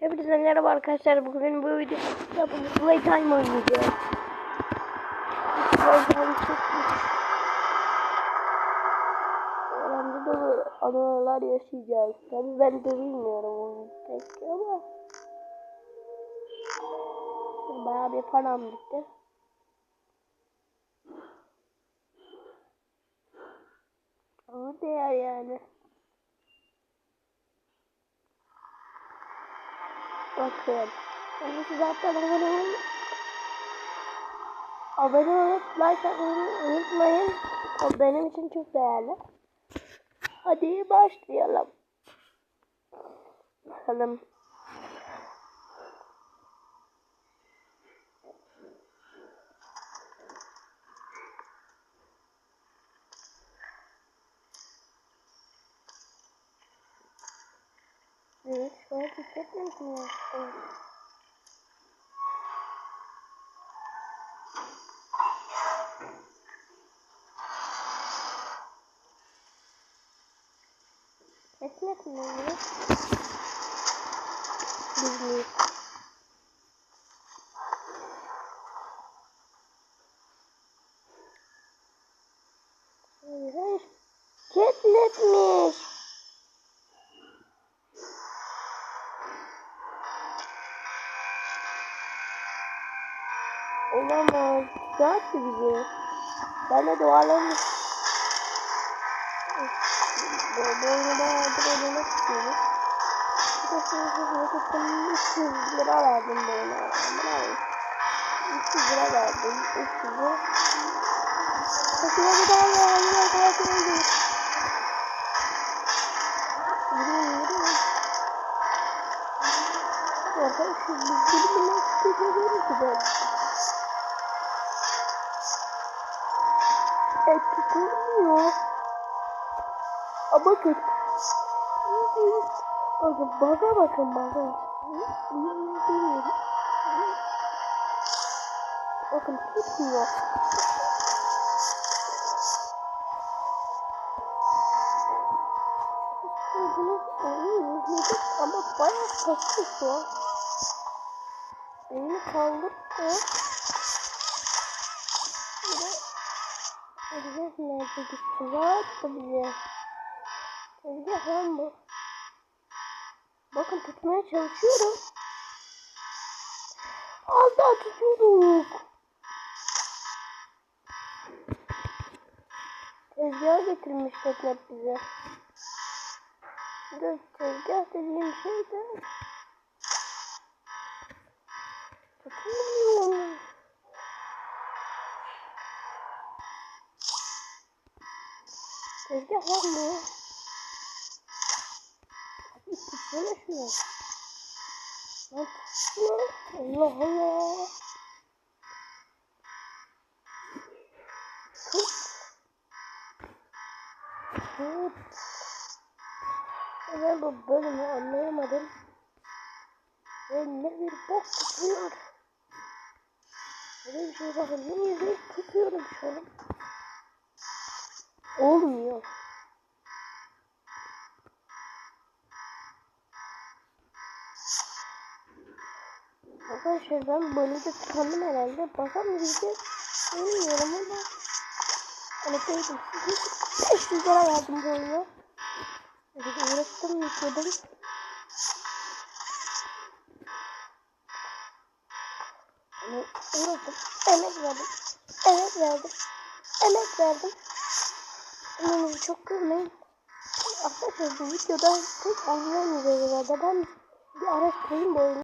Hepinize merhaba arkadaşlar. Bugün bu videoda Playtime oynayacağız. Playtime çok önemli dolu anılar yaşayacağız. Tabii ben de bilmiyorum onu pek ama bayağı bir param gitti. Ama değer yani. Bakın. Yani siz zaten abone olun. Abone olup like atmayı unutmayın. O benim için çok değerli. Hadi başlayalım. Bakalım. Давайте купим книжку. Этмет мне. Без них. Olamaz. Zaten bizi. Ben de dualarım. Bu oyunu bayağıdır oynamak istiyorum. Bir de şimdi gittim 300 lira verdim bu oyuna. Bravo. 300 lira verdim. 300 lira. Kaçıya bir daha ya. Yine kaçıya gidiyor. Yürü yürü. Arkadaşlar biz birbirine istediğimiz ki ben. Et tutulmuyor. Aa, bakın. Bakın baga bakın baga. Bakın tutmuyor. Ama bayağı kaslı şu an. Elini kaldırdı. Nerede gitti? Rahat da bize. Tezgah bu. Bakın tutmaya çalışıyorum. Az daha tutuyorduk. Tezgah getirmiş tekrar bize. De tezgah dediğim şey de tutamıyorum. Tezgah var mı? Tutsana şunu. Lan. Allah Allah. Tut. Tut. Ben bu bölümü anlayamadım. Ve ne bir bok tutuyor. Böyle bir şey bakın. Yemin ederim tutuyorum şu an. Olmuyor. Arkadaşlar ben böyle de tıkandım herhalde. Bakamayacağım. Bilmiyorum ama. Hani dedim. 500 lira verdim bu oyuna. Uğraştım yükledim. Hani uğraştım. Emek verdim. Emek verdim. Emek verdim. Umarım çok kırmayın. Arkadaşlar bu videoda tek anlayamayacağız herhalde. Ben bir araştırayım bu oyunu.